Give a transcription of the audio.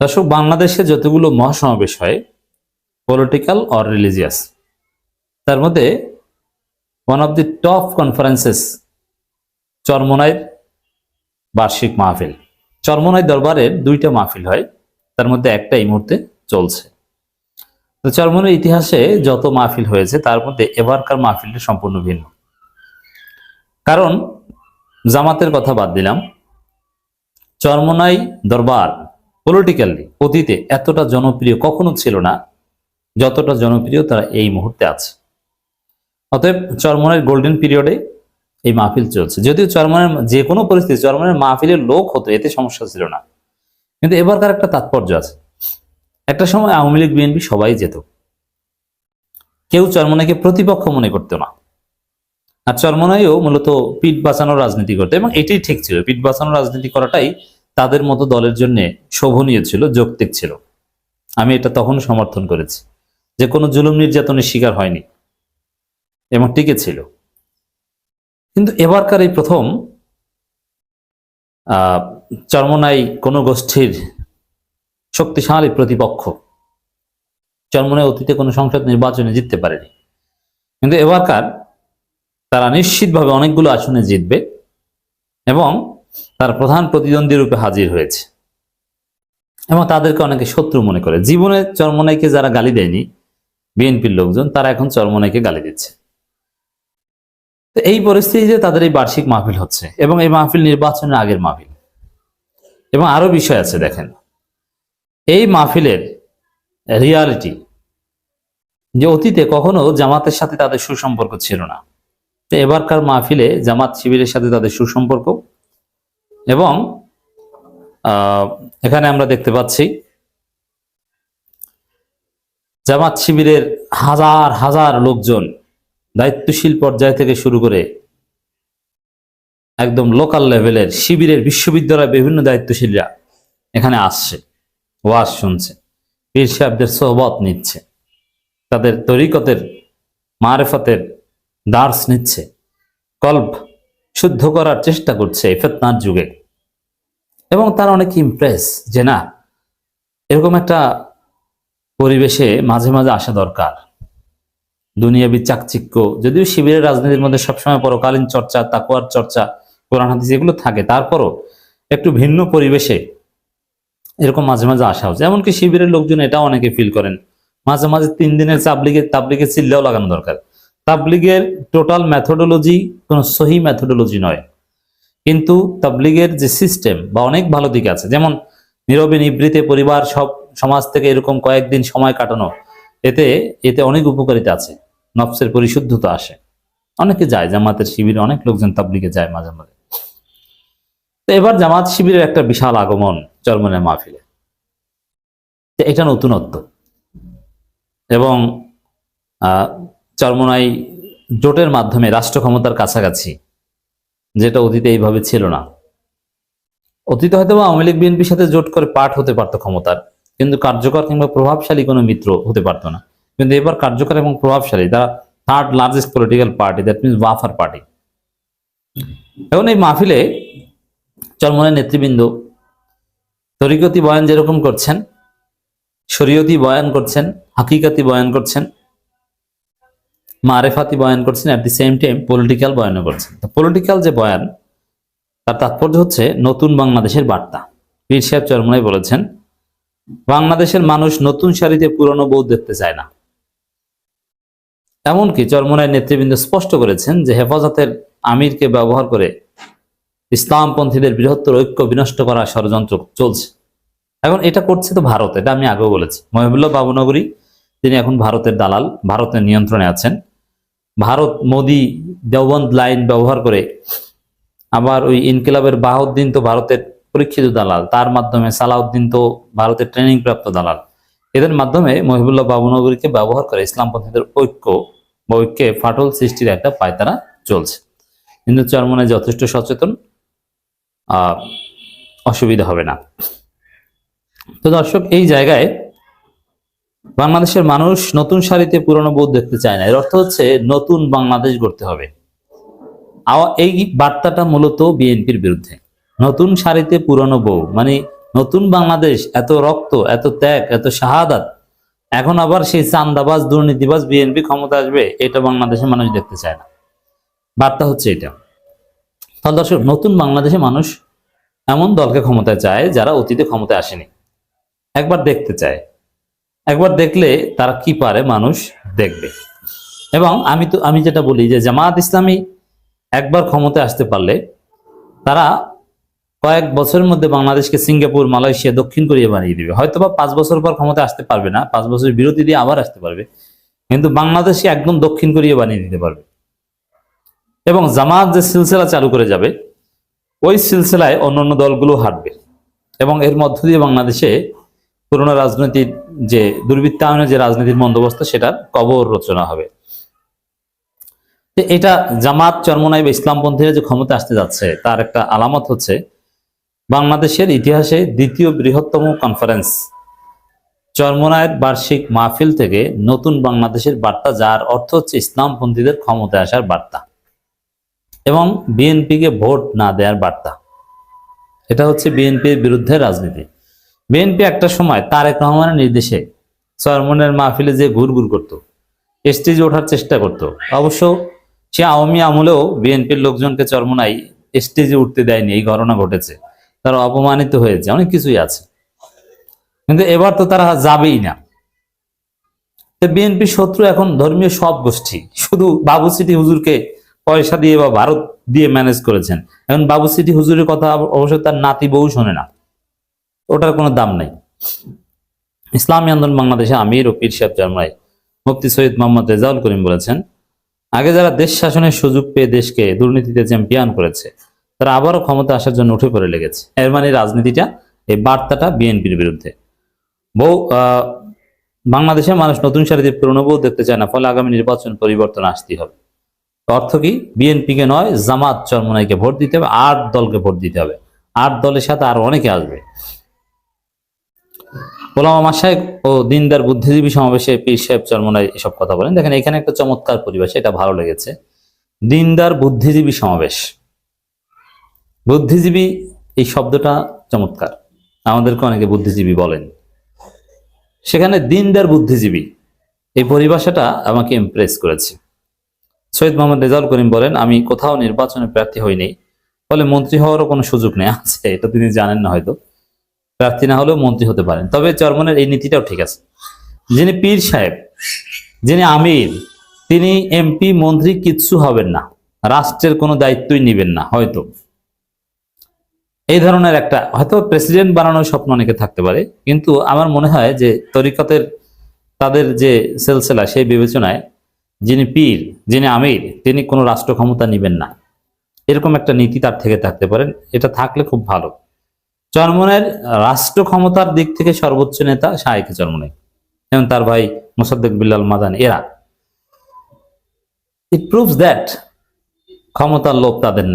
দর্শক, বাংলাদেশে যতগুলো মহাসমাবেশ হয় পলিটিক্যাল অর রিলিজিয়াস তার মধ্যে one of the top conferences চরমনাইয়ের বার্ষিক মাহফিল। চরমনাই দরবারের দুইটা মাহফিল হয়, তার মধ্যে একটা এই মুহূর্তে চলছে। তো চরমনের ইতিহাসে যত মাহফিল হয়েছে, তার মধ্যে এবারকার মাহফিলটা সম্পূর্ণ ভিন্ন। কারণ, জামাতের কথা বাদ দিলাম, চরমনাই দরবার পলিটিক্যালি অতীতে এতটা জনপ্রিয় কখনো ছিল না, যতটা জনপ্রিয় তারা এই মুহূর্তে আছে। অতএব চরমনের গোল্ডেন পিরিয়ডে এই মাহফিল চলছে। যদিও চরমনের যে কোনো পরিস্থিতি, চরমনের মাহফিলের লোক হতো, এতে সমস্যা ছিল না। কিন্তু এবারকার একটা তাৎপর্য আছে। একটা সময় আওয়ামী লীগ, বিএনপি সবাই যেত। কেউ চরমনাইকে প্রতিপক্ষ মনে করতো না। আর চরমনাইও মূলত পিঠ বাঁচানোর রাজনীতি করতো এবং এটাই ঠিক ছিল। পিঠ বাঁচানোর রাজনীতি করাটাই তাদের মতো দলের জন্য শোভনীয় ছিল, যৌক্তিক ছিল। আমি এটা তখন সমর্থন করেছি যে কোনো জুলুম নির্যাতনের শিকার হয়নি। এবং টিকে ছিল। কিন্তু এবারকার এই প্রথম চরমনাই কোনো গোষ্ঠীর শক্তিশালী প্রতিপক্ষ চরমনাই অতীতে কোনো সংসদ নির্বাচনে জিততে পারেনি। কিন্তু এবারকার তারা নিশ্চিতভাবে অনেকগুলো আসনে জিতবে এবং তার প্রধান প্রতিদ্বন্দ্বী রূপে হাজির হয়েছে। এবং তাদেরকে অনেকে শত্রু মনে করে। জীবনে চরমনাইকে যারা গালি দেয়নি, বিএনপির লোকজন, তারা এখন চরমনাইকে গালি দিচ্ছে। এই পরিস্থিতিতে তাদের এই বার্ষিক মাহফিল হচ্ছে এবং এই মাহফিল নির্বাচনের আগের মাহফিল। এবং আরও বিষয় আছে, দেখেন। এই মাহফিলের রিয়ালিটি, যে অতীতে কখনো জামাতের সাথে তাদের সুসম্পর্ক ছিল না। তো এবারকার মাহফিলে জামাত শিবিরের সাথে তাদের সুসম্পর্ক এবং এখানে আমরা দেখতে পাচ্ছি জামাত শিবিরের হাজার হাজার লোকজন দায়িত্বশীল পর্যায় থেকে শুরু করে একদম লোকাল লেভেলের শিবিরের বিশ্ববিদ্যালয়ের বিভিন্ন দায়িত্বশীলরা এখানে আসছে, ওয়াজ শুনছে, পীর সাহেবদের সোহবত নিচ্ছে, তাদের তরিকতের মারেফতের দার্স নিচ্ছে, কল্প শুদ্ধ করার চেষ্টা করছে এই ফেতনার যুগে। এবং তারা অনেক ইমপ্রেস যে না, এরকম একটা পরিবেশে মাঝে মাঝে আসা দরকার। দুনিয়াবি চাকচিক্য, যদিও শিবিরের রাজনীতির মধ্যে সবসময় পরকালীন চর্চা তাকুয়ার চর্চা, কোরআন, হাদিস এগুলো থাকে, তারপরও একটু ভিন্ন পরিবেশে এরকম মাঝে মাঝে আসা হচ্ছে। এমনকি শিবিরের লোকজন এটাও অনেকে ফিল করেন। মাঝে মাঝে তিন দিনের তাবলিগে তাবলিগে চিল্লাও লাগানো দরকার। তাবলিগের টোটাল ম্যাথোডোলজি কোনো সহি ম্যাথোডোলজি নয়। কিন্তু তাবলিগের যে সিস্টেম বা অনেক ভালো দিক আছে, যেমন নীরবে নিবৃতে পরিবার সব সমাজ থেকে এরকম কয়েকদিন সময় কাটানো, এতে এতে অনেক উপকারিতা আছে, নফসের পরিশুদ্ধতা আসে। অনেকে যায় জামাতের শিবিরে, অনেক লোকজন তাবলিগে যায় মাঝে মাঝে। তো এবার জামাত শিবিরের একটা বিশাল আগমন চরমনের মাহফিলে। এটা নতুনত্ব। এবং চরমনাই জোটের মাধ্যমে রাষ্ট্র ক্ষমতার কাছাকাছি, যেটা অতীতে এইভাবে ছিল না। অতীতে হয়তো আওয়ামী লীগ, বিএনপির সাথে জোট করে পাঠ হতে পারতো ক্ষমতার, কিন্তু কার্যকর কিংবা প্রভাবশালী কোনো মিত্র হতে পারতো না। কিন্তু এবার কার্যকর এবং প্রভাবশালী, তারা third largest political party that means wafer party এখন এই মাহফিলে চরমনের নেতৃবৃন্দ তরিকতি বয়ান যেরকম করছেন, শরীয়তি বয়ান করছেন, হাকিকাতি বয়ান করছেন মারেফাতি বয়ান করছেন at the same time political বয়ানও করছেন। তো পলিটিক্যাল যে বয়ান, তার তাৎপর্য হচ্ছে নতুন বাংলাদেশের বার্তা। পীর সাহেব চরমনাই বলেছেন, বাংলাদেশের মানুষ নতুন সারিতে পুরনো বৌদ্ধ দেখতে চায় না। এমনকি চরমনায় নেতৃবৃন্দ স্পষ্ট করেছেন যে হেফাজতের আমিরকে ব্যবহার করে ইসলামপন্থীদের বৃহত্তর ঐক্য বিনষ্ট করার ষড়যন্ত্র চলছে। এখন এটা করছে তো ভারত, এটা আমি আগেও বলেছি। মহিবুল্লাহ বাবুনগরী তিনি এখন ভারতের দালাল, ভারতের নিয়ন্ত্রণে আছেন। ভারত মোদি দেওবন্দ লাইন ব্যবহার করে আবার ওই ইনকিলাবের বাহাউদ্দিন তো ভারতের পরীক্ষিত দালাল, তার মাধ্যমে সালাউদ্দিন তো ভারতের ট্রেনিং প্রাপ্ত দালাল। এদের মাধ্যমে মহিবুল্লাহ বাবুনগরীকে ব্যবহার করে ইসলামপন্থীদের ঐক্য বা ঐক্যে ফাটল সৃষ্টির একটা পায়তারা চলছে। হিন্দু চরমনে যথেষ্ট সচেতন অসুবিধা হবে না। তো দর্শক, এই জায়গায় বাংলাদেশের মানুষ নতুন সারিতে পুরনো বোধ দেখতে চায় না। এর অর্থ হচ্ছে নতুন বাংলাদেশ গড়তে হবে। এই বার্তাটা মূলত বিএনপির বিরুদ্ধে। নতুন সারিতে পুরনো বউ মানে নতুন বাংলাদেশ, এত রক্ত, এত ত্যাগ, এত শাহাদাত। এখন আবার সেই চান্দাবাজ, দুর্নীতিবাজ বিএনপি ক্ষমতা আসবে, এটা বাংলাদেশের মানুষ দেখতে চায় না। বার্তা হচ্ছে এটা। তাহলে দর্শক, নতুন বাংলাদেশে মানুষ এমন দলকে ক্ষমতায় চায় যারা অতীতে ক্ষমতায় আসেনি। একবার দেখতে চায়। একবার দেখলে তারা কি পারে মানুষ দেখবে। এবং আমি তো, আমি যেটা বলি যে জামাত ইসলামী একবার ক্ষমতায় আসতে পারলে তারা কয়েক বছরের মধ্যে বাংলাদেশকে সিঙ্গাপুর, মালয়েশিয়া, দক্ষিণ কোরিয়া বানিয়ে দিবে। হয়তো বা পাঁচ বছর পর ক্ষমতা আসতে পারবে না, পাঁচ বছর বিরতি দিয়ে আবার আসতে পারবে, কিন্তু বাংলাদেশকে একদম দক্ষিণ কোরিয়া বানিয়ে দিতে পারবে। এবং জামাত যে সিলসিলা চালু করে যাবে, ওই সিলসিলায় অন্যান্য দলগুলো হাঁটবে। এবং এর মধ্য দিয়ে বাংলাদেশে পুরোনো রাজনৈতিক যে দুর্বৃত্তায়নের যে রাজনীতির বন্দোবস্ত, সেটার কবর রচনা হবে। এটা জামাত চরমনাই বা ইসলামপন্থীরা যে ক্ষমতা আসতে যাচ্ছে, তার একটা আলামত হচ্ছে, বাংলাদেশের ইতিহাসে দ্বিতীয় বৃহত্তম কনফারেন্স চরমনায়ের বার্ষিক মাহফিল থেকে নতুন বাংলাদেশের বার্তা, যার অর্থ হচ্ছে ইসলামপন্থীদের ক্ষমতায় আসার বার্তা, এবং বিএনপিকে ভোট না দেওয়ার বার্তা। এটা হচ্ছে বিএনপির বিরুদ্ধে রাজনীতি। বিএনপি একটা সময় তারেক রহমানের নির্দেশে চরমনের মাহফিলে যে ঘুর ঘুর করত, স্টেজে ওঠার চেষ্টা করত। অবশ্য সে আওয়ামী আমলেও বিএনপির লোকজনকে চরমনাই স্টেজে উঠতে দেয়নি, এই ঘটনা ঘটেছে। তারা অপমানিত হয়েছে, অনেক কিছুই আছে। কিন্তু এবার তো তারা যাবেই না। বিএনপি শত্রু এখন ধর্মীয় সব গোষ্ঠী, শুধু বাবু সিটি হুজুরকে পয়সা দিয়ে বা ভারত দিয়ে ম্যানেজ করেছেন। এখন বাবু সিটি হুজুরের কথা অবশ্য তার নাতি বউ শোনে না। ওটার কোনো দাম নাই। ইসলামী আন্দোলন বাংলাদেশে আমির ও পীর সাহেব জন্মায় মুফতি সৈয়দ মোহাম্মদ রেজাউল করিম বলেছেন আগে যারা দেশ শাসনের সুযোগ পেয়ে দেশকে দুর্নীতিতে চ্যাম্পিয়ন করেছে তারা আবারও ক্ষমতা আসার জন্য উঠে পড়ে লেগেছে। এর মানে রাজনীতিটা এই বার্তাটা বিএনপির বিরুদ্ধে। বউ আহ, বাংলাদেশের মানুষ নতুন সারিতে পুরনো বউ দেখতে চায় না ফলে আগামী নির্বাচন পরিবর্তন আসতেই হবে। অর্থ কি? বিএনপিকে নয় জামাত চরমনাইকে ভোট দিতে হবে আট দলকে ভোট দিতে হবে। আট দলের সাথে আরও অনেকে আসবে। ওলামা মাসায়েক ও দিনদার বুদ্ধিজীবী সমাবেশে পীর সাহেব চরমনাই এসব কথা বলেন। দেখেন, এখানে একটা চমৎকার পরিবেশ, এটা ভালো লেগেছে। দিনদার বুদ্ধিজীবী সমাবেশ। বুদ্ধিজীবী, এই শব্দটা চমৎকার। আমাদেরকে অনেকে বুদ্ধিজীবী বলেন। সেখানে দিনদার বুদ্ধিজীবী, এই পরিভাষাটা আমাকে ইমপ্রেস করেছে। সৈয়দ মোহাম্মদ রেজাউল করিম বলেন, আমি কোথাও নির্বাচনে প্রার্থী হইনি, ফলে মন্ত্রী হওয়ারও কোনো সুযোগ নেই। আছে এটা তিনি জানেন না হয়তো। প্রার্থী না হলেও মন্ত্রী হতে পারেন। তবে চরমনের এই নীতিটাও ঠিক আছে। যিনি পীর সাহেব, যিনি আমির, তিনি এমপি, মন্ত্রী কিচ্ছু হবেন না। রাষ্ট্রের কোনো দায়িত্বই নেবেন না, হয়তো। এই ধরনের একটা, হয়তো প্রেসিডেন্ট বানানোর স্বপ্ন অনেকে থাকতে পারে, কিন্তু আমার মনে হয় যে তরিকতের তাদের যে সেলসেলা, সেই বিবেচনায় যিনি পীর, যিনি আমির, তিনি কোনো রাষ্ট্র ক্ষমতা নেবেন না। এরকম একটা নীতি তার থেকে থাকতে পারেন। এটা থাকলে খুব ভালো। চরমনের রাষ্ট্র ক্ষমতার দিক থেকে সর্বোচ্চ নেতা শাহেক চরমনে এবং তার ভাই মোসাদ্দেক বিল্লাল মাদান, এরা ইট প্রুভস দ্যাট ক্ষমতার লোভ তাদের।